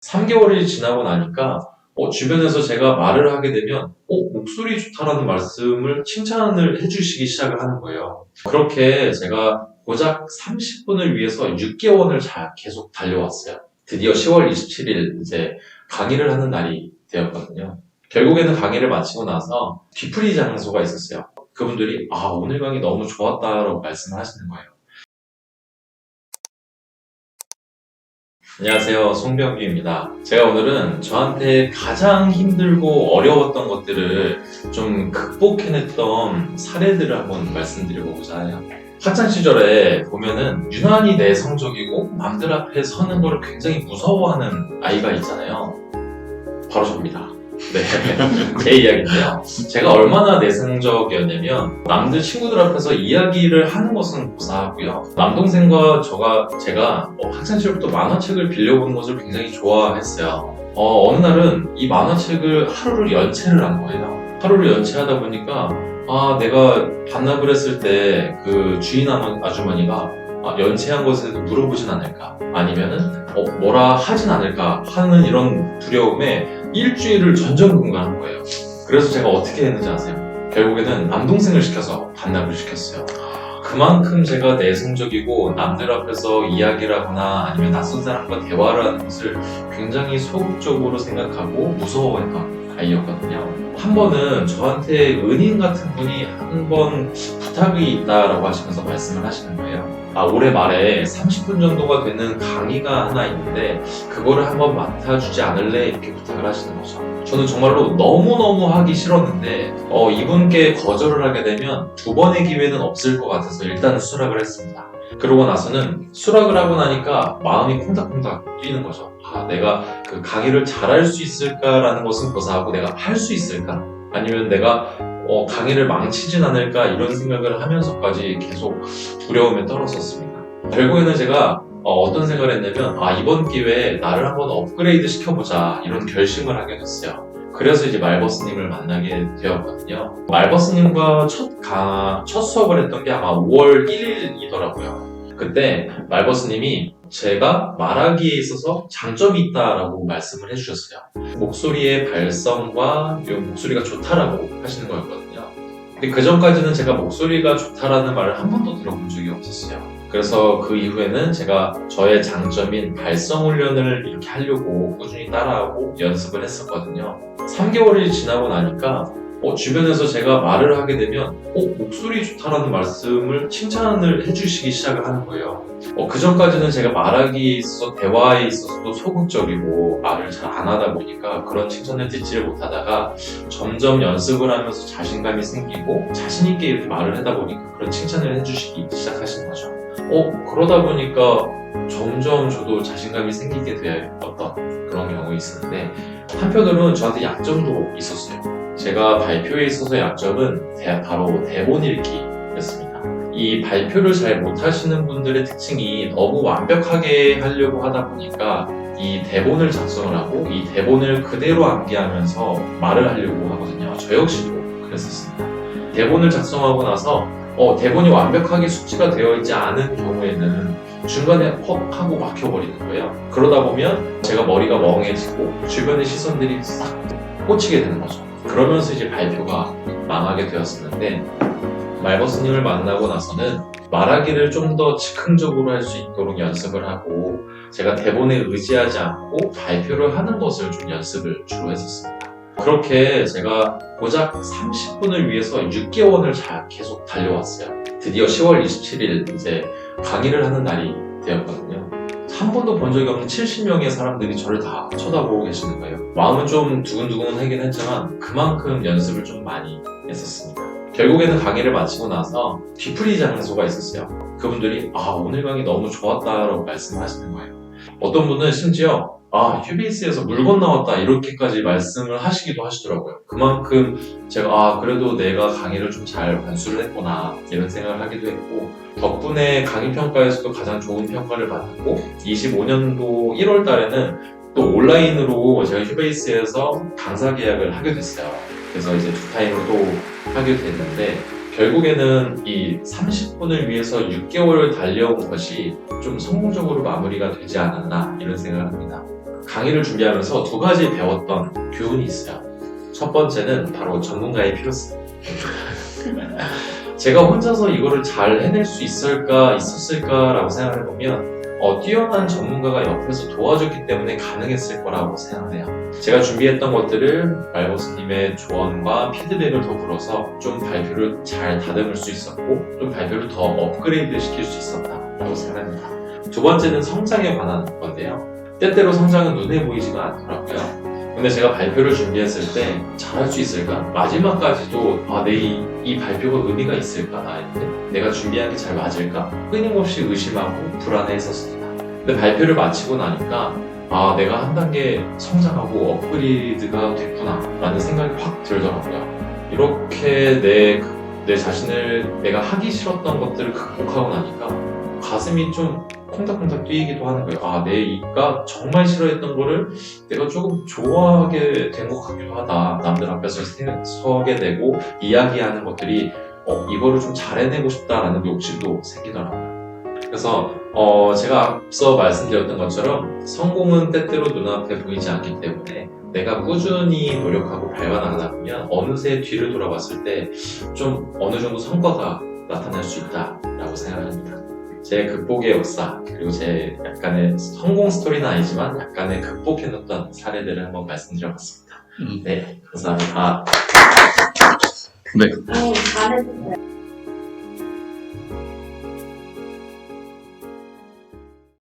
3개월이 지나고 나니까 어, 주변에서 제가 말을 하게 되면 어, 목소리 좋다라는 말씀을 칭찬을 해주시기 시작을 하는 거예요. 그렇게 제가 고작 30분을 위해서 6개월을 잘 계속 달려왔어요. 드디어 10월 27일 이제 강의를 하는 날이 되었거든요. 결국에는 강의를 마치고 나서 뒤풀이 장소가 있었어요. 그분들이 아 오늘 강의 너무 좋았다라고 말씀을 하시는 거예요. 안녕하세요. 송병규입니다. 제가 오늘은 저한테 가장 힘들고 어려웠던 것들을 좀 극복해냈던 사례들을 한번 말씀드려보고자 해요. 학창 시절에 보면은 유난히 내성적이고 남들 앞에 서는 거를 굉장히 무서워하는 아이가 있잖아요. 바로 접니다. 네, 제 이야기인데요. 제가 얼마나 내성적이었냐면 남들 친구들 앞에서 이야기를 하는 것은 고사하고요. 남동생과 저가 제가 어, 학창 시절부터 만화책을 빌려보는 것을 굉장히 좋아했어요. 어, 어느 날은 이 만화책을 하루를 연체를 한 거예요. 하루를 연체하다 보니까 아 내가 반납을 했을 때 그 주인 아주머니가 아, 연체한 것에 물어보진 않을까 아니면은 어, 뭐라 하진 않을까 하는 이런 두려움에 일주일을 전전긍긍한 거예요. 그래서 제가 어떻게 했는지 아세요? 결국에는 남동생을 시켜서 반납을 시켰어요. 그만큼 제가 내성적이고 남들 앞에서 이야기를 하거나 아니면 낯선 사람과 대화를 하는 것을 굉장히 소극적으로 생각하고 무서워했던 아이였거든요. 한 번은 저한테 은인 같은 분이 한 번 부탁이 있다라고 하시면서 말씀을 하시는 거예요. 아, 올해 말에 30분 정도가 되는 강의가 하나 있는데 그거를 한번 맡아주지 않을래? 이렇게 부탁을 하시는 거죠. 저는 정말로 너무너무 하기 싫었는데 어, 이분께 거절을 하게 되면 두 번의 기회는 없을 것 같아서 일단 수락을 했습니다. 그러고 나서는 수락을 하고 나니까 마음이 콩닥콩닥 뛰는 거죠. 아, 내가 그 강의를 잘할 수 있을까라는 것은 고사하고 내가 할 수 있을까? 아니면 내가 어, 강의를 망치진 않을까 이런 생각을 하면서까지 계속 두려움에 떨었었습니다. 결국에는 제가 어, 떤 생각을 했냐면 아 이번 기회에 나를 한번 업그레이드 시켜보자 이런 결심을 하게 됐어요. 그래서 이제 말버스님을 만나게 되었거든요. 말버스님과 첫, 강, 첫 수업을 했던 게 아마 5월 1일이더라고요. 그때 말버스님이 제가 말하기에 있어서 장점이 있다라고 말씀을 해주셨어요. 목소리의 발성과 이 목소리가 좋다라고 하시는 거였거든요. 근데 그 전까지는 제가 목소리가 좋다라는 말을 한 번도 들어본 적이 없었어요. 그래서 그 이후에는 제가 저의 장점인 발성 훈련을 이렇게 하려고 꾸준히 따라하고 연습을 했었거든요. 3개월이 지나고 나니까 어, 주변에서 제가 말을 하게 되면 어, 목소리 좋다라는 말씀을 칭찬을 해주시기 시작을 하는 거예요. 어, 그 전까지는 제가 말하기에 있어서 대화에 있어서도 소극적이고 말을 잘 안 하다 보니까 그런 칭찬을 듣지를 못하다가 점점 연습을 하면서 자신감이 생기고 자신 있게 이렇게 말을 하다 보니까 그런 칭찬을 해주시기 시작하신 거죠. 어, 그러다 보니까 점점 저도 자신감이 생기게 되었던 그런 경우가 있었는데 한편으로는 저한테 약점도 있었어요. 제가 발표에 있어서 약점은 대- 바로 대본 읽기였습니다. 이 발표를 잘 못하시는 분들의 특징이 너무 완벽하게 하려고 하다 보니까 이 대본을 작성을 하고 이 대본을 그대로 암기하면서 말을 하려고 하거든요. 저 역시도 그랬었습니다. 대본을 작성하고 나서 어, 대본이 완벽하게 숙지가 되어 있지 않은 경우에는 중간에 헉 하고 막혀버리는 거예요. 그러다 보면 제가 머리가 멍해지고 주변의 시선들이 싹 꽂히게 되는 거죠. 그러면서 이제 발표가 망하게 되었었는데 말버스님을 만나고 나서는 말하기를 좀 더 즉흥적으로 할 수 있도록 연습을 하고 제가 대본에 의지하지 않고 발표를 하는 것을 좀 연습을 주로 했었습니다. 그렇게 제가 고작 30분을 위해서 6개월을 잘 계속 달려왔어요. 드디어 10월 27일 이제 강의를 하는 날이 되었거든요. 한 번도 본 적이 없는 70명의 사람들이 저를 다 쳐다보고 계시는 거예요. 마음은 좀 두근두근 하긴 했지만 그만큼 연습을 좀 많이 했었습니다. 결국에는 강의를 마치고 나서 뒤풀이 장소가 있었어요. 그분들이 아 오늘 강의 너무 좋았다라고 말씀을 하시는 거예요. 어떤 분은 심지어 아 휴베이스에서 물건 나왔다 이렇게까지 말씀을 하시기도 하시더라고요. 그만큼 제가 아 그래도 내가 강의를 좀 잘 반수를 했구나 이런 생각을 하기도 했고 덕분에 강의 평가에서도 가장 좋은 평가를 받았고 25년도 1월 달에는 또 온라인으로 제가 휴베이스에서 강사 계약을 하게 됐어요. 그래서 이제 두 타임으로 또 하게 됐는데 결국에는 이 30분을 위해서 6개월을 달려온 것이 좀 성공적으로 마무리가 되지 않았나 이런 생각을 합니다. 강의를 준비하면서 두 가지 배웠던 교훈이 있어요. 첫 번째는 바로 전문가의 필요성. 제가 혼자서 이거를 잘 해낼 수 있을까, 있었을까라고 생각해 보면, 어, 뛰어난 전문가가 옆에서 도와줬기 때문에 가능했을 거라고 생각해요. 제가 준비했던 것들을 말버스님의 조언과 피드백을 더불어서 좀 발표를 잘 다듬을 수 있었고, 좀 발표를 더 업그레이드 시킬 수 있었다라고 생각합니다. 두 번째는 성장에 관한 건데요. 때때로 성장은 눈에 보이지가 않더라고요. 근데 제가 발표를 준비했을 때 잘할 수 있을까? 마지막까지도 아, 내 이, 이 발표가 의미가 있을까? 나한테? 내가 준비한 게 잘 맞을까? 끊임없이 의심하고 불안해했었습니다. 근데 발표를 마치고 나니까 아, 내가 한 단계 성장하고 업그레이드가 됐구나 라는 생각이 확 들더라고요. 이렇게 내, 내 자신을 내가 하기 싫었던 것들을 극복하고 나니까 가슴이 좀 콩닥콩닥 뛰기도 하는 거예요. 아, 내 이가 정말 싫어했던 거를 내가 조금 좋아하게 된 것 같기도 하다. 남들 앞에서 세- 서게 되고 이야기하는 것들이 어, 이거를 좀 잘해내고 싶다라는 욕심도 생기더라고요. 그래서 어, 제가 앞서 말씀드렸던 것처럼 성공은 때때로 눈앞에 보이지 않기 때문에 내가 꾸준히 노력하고 밟아나가다 보면 어느새 뒤를 돌아봤을 때 좀 어느 정도 성과가 나타날 수 있다라고 생각합니다. 제 극복의 역사 그리고 제 약간의 성공 스토리는 아니지만 약간의 극복해냈던 사례들을 한번 말씀드려봤습니다. 음. 네, 감사합니다. 네. 어, 잘해주세요.